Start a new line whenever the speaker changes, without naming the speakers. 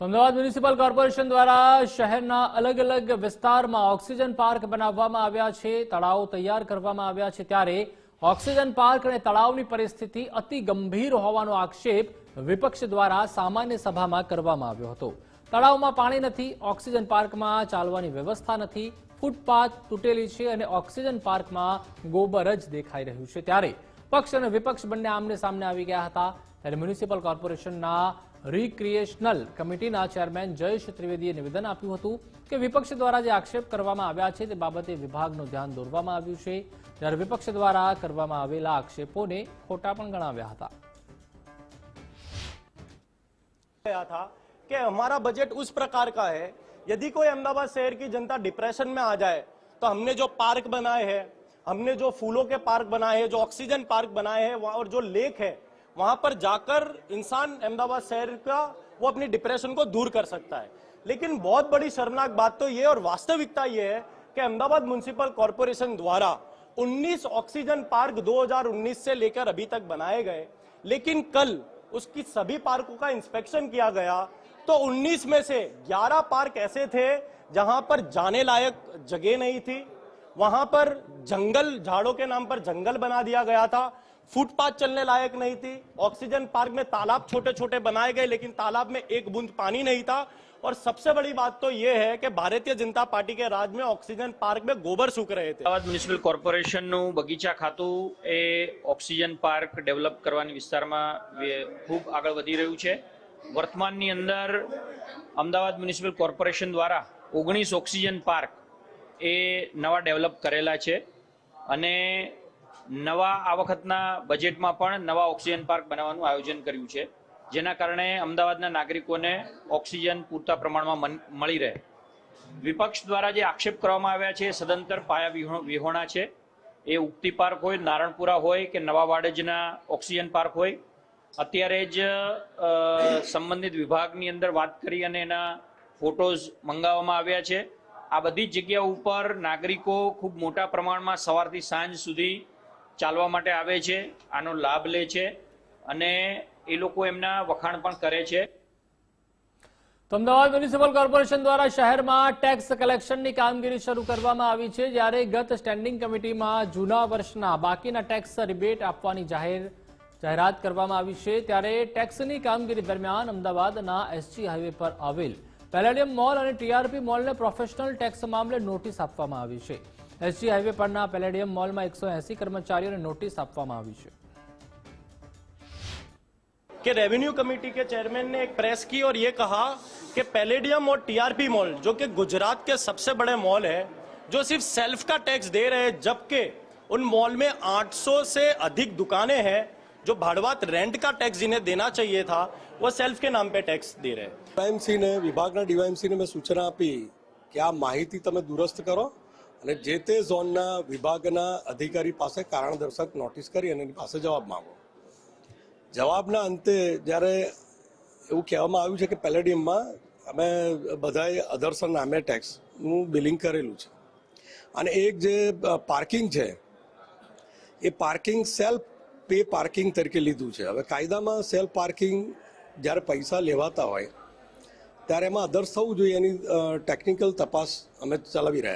Ahmedabad municipal corporation દ્વારા શહેરના અલગ અલગ વિસ્તારમાં ઓક્સિજન પાર્ક બનાવવામાં આવ્યા છે, તળાવો તૈયાર કરવામાં આવ્યા છે ત્યારે ઓક્સિજન પાર્ક અને તળાવની પરિસ્થિતિ અતિ ગંભીર હોવાનો આક્ષેપ વિપક્ષ દ્વારા સામાન્ય સભામાં કરવામાં આવ્યો હતો. તળાવમાં પાણી નથી, ઓક્સિજન પાર્કમાં ચાલવાની વ્યવસ્થા નથી, ફૂટપાથ તૂટેલી છે અને ઓક્સિજન પાર્કમાં ગોબર જ દેખાઈ રહ્યું છે. ત્યારે પક્ષ અને વિપક્ષ બંને આમને સામને આવી ગયા હતા ત્યારે મ્યુનિસિપલ કોર્પોરેશનના રિક્રિએશનલ કમિટીના ચેરમેન જયેશ ત્રિવેદીએ નિવેદન આપ્યું હતું કે વિપક્ષ દ્વારા જે આક્ષેપ કરવામાં આવ્યા છે તે બાબતે વિભાગનું ધ્યાન દોરવામાં આવ્યું છે ત્યારે વિપક્ષ દ્વારા કરવામાં આવેલા આક્ષેપોને ખોટા પણ ગણાવ્યા હતા
गया था कि हमारा बजट उस प्रकार का है यदि कोई अहमदाबाद शहर की जनता डिप्रेशन में आ जाए तो हमने जो पार्क बनाए हैं हमने जो फूलों के पार्क बनाए हैं, जो ऑक्सीजन पार्क बनाए हैं, वहाँ- और जो लेक है, वहाँ पर जाकर इंसान अहमदाबाद शहर का, वो अपनी डिप्रेशन को दूर कर सकता है। लेकिन बहुत बड़ी शर्मनाक बात तो ये और वास्तविकता ये है कि अहमदाबाद म्यूनिसिपल कॉरपोरेशन द्वारा 19 ऑक्सीजन पार्क 2019 से लेकर अभी तक बनाए गए, लेकिन कल उसकी सभी पार्कों का इंस्पेक्शन किया गया तो 19 में से 11 पार्क ऐसे थे जहाँ पर जाने लायक जगह नहीं थी। वहां पर जंगल झाड़ों के नाम पर जंगल बना दिया गया था फुटपाथ चलने लायक नहीं थी ऑक्सीजन पार्क में तालाब छोटे छोटे बनाए गए लेकिन तालाब में एक बूंद पानी नहीं था और सबसे बड़ी बात तो यह है कि भारतीय जनता पार्टी के राज में ऑक्सीजन पार्क में गोबर सूख रहे थे
અમદાવાદ મ્યુનિસિપલ કોર્પોરેશનનું બગીચા ખાતું એ ઓક્સિજન પાર્ક ડેવલપ કરવાની વિસ્તારમાં વે- ખૂબ આગળ વધી રહ્યું છે વર્તમાનની અંદર અમદાવાદ મ્યુનિસિપલ કોર્પોરેશન દ્વારા ઓગણીસ ઓક્સિજન પાર્ક એ નવા ડેવલપ કરેલા છે અને નવા આ વખતના બજેટમાં પણ નવા ઓક્સિજન પાર્ક બનાવવાનું આયોજન કર્યું છે, જેના કારણે અમદાવાદના નાગરિકોને ઓક્સિજન પૂરતા પ્રમાણમાં મળી રહે. વિપક્ષ દ્વારા જે આક્ષેપ કરવામાં આવ્યા છે, એ સદંતર પાયા વિહો- વિહોણા છે. એ ઉક્તિ પાર્ક હોય, નારણપુરા હોય કે નવા વાડજના ઓક્સિજન પાર્ક હોય, અત્યારે જ સંબંધિત વિભાગની અંદર વાત કરી અને એના ફોટોઝ મંગાવવામાં આવ્યા છે. આ બધી જ જગ્યાઓ ઉપર નાગરિકો ખૂબ મોટા પ્રમાણમાં સવારથી સાંજ સુધી ચાલવા માટે આવે છે, આનો લાભ લે છે અને એ લોકો એમના વખાણ પણ કરે છે.
તો અમદાવાદ મ્યુનિસિપલ કોર્પોરેશન દ્વારા શહેરમાં ટેક્સ કલેક્શનની કામગીરી શરૂ કરવામાં આવી છે, જ્યારે ગત સ્ટેન્ડિંગ કમિટીમાં જૂના વર્ષના બાકીના ટેક્સ રિબેટ આપવાની જાહેર જાહેરાત કરવામાં આવી છે, ત્યારે ટેક્સની કામગીરી દરમિયાન અમદાવાદના એસજી હાઈવે પર આવેલ પેલેડિયમ મોલ અને ટીઆરપી મોલને પ્રોફેશનલ ટેક્સ મામલે નોટિસ આપવામાં આવી છે એસજી હાઈવે પરના પેલેડિયમ મોલમાં એકસો કર્મચારીઓને નોટિસ આપવામાં આવી છે
कि रेवेन्यू कमेटी के चेयरमैन ने एक प्रेस की और ये कहा कि पैलेडियम और टीआरपी मॉल जो कि गुजरात के सबसे बड़े मॉल है जो सिर्फ सेल्फ का टैक्स दे रहे हैं जबकि उन मॉल में 800 से अधिक दुकानें हैं जो भाड़वात रेंट का टैक्स जिन्हें देना चाहिए था वो सेल्फ के નામ पे टैक्स दे रहे हैं
ડીવાયએમસીને વિભાગના ડીવાયએમસીને મેં સૂચના આપી કે આ માહિતી તમે દુરસ્ત કરો અને જે તે ઝોનના વિભાગના અધિકારી પાસે કારણદર્શક નોટિસ કરી અને એની પાસે જવાબ માંગો જવાબના અંતે જ્યારે એવું કહેવામાં આવ્યું છે કે પેલેડિયમમાં અમે બધાએ અધર્સન નામે ટેક્સનું બિલિંગ કરેલું છે અને એક જે પાર્કિંગ છે એ પાર્કિંગ સેલ્ફ પે પાર્કિંગ તરીકે લીધું છે. હવે કાયદામાં સેલ્ફ પાર્કિંગ જ્યારે પૈસા લેવાતા હોય, ત્યારે એમાં અધર્સ થવું જોઈએ એની ટેકનિકલ તપાસ અમે ચલાવી રહ્યા